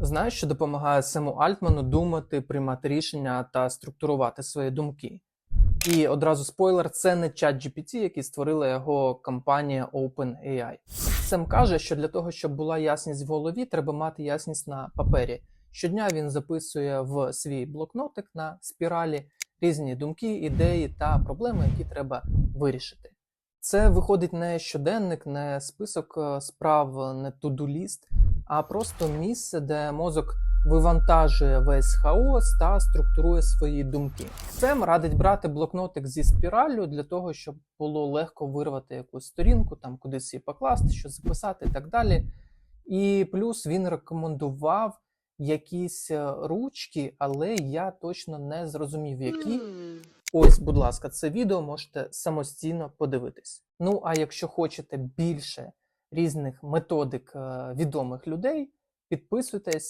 Знаєш, що допомагає Сему Альтману думати, приймати рішення та структурувати свої думки. І одразу спойлер, це не чат GPT, який створила його компанія OpenAI. Сем каже, що для того, щоб була ясність в голові, треба мати ясність на папері. Щодня він записує в свій блокнотик на спіралі різні думки, ідеї та проблеми, які треба вирішити. Це виходить не щоденник, не список е, справ, не туду-ліст, а просто місце, де мозок вивантажує весь хаос та структурує свої думки. Сем радить брати блокнотик зі спіраллю для того, щоб було легко вирвати якусь сторінку, там кудись її покласти, що записати і так далі. І плюс він рекомендував якісь е, ручки, але я точно не зрозумів, які. Ось, будь ласка, це відео можете самостійно подивитись. Ну а якщо хочете більше різних методик е, відомих людей, підписуйтесь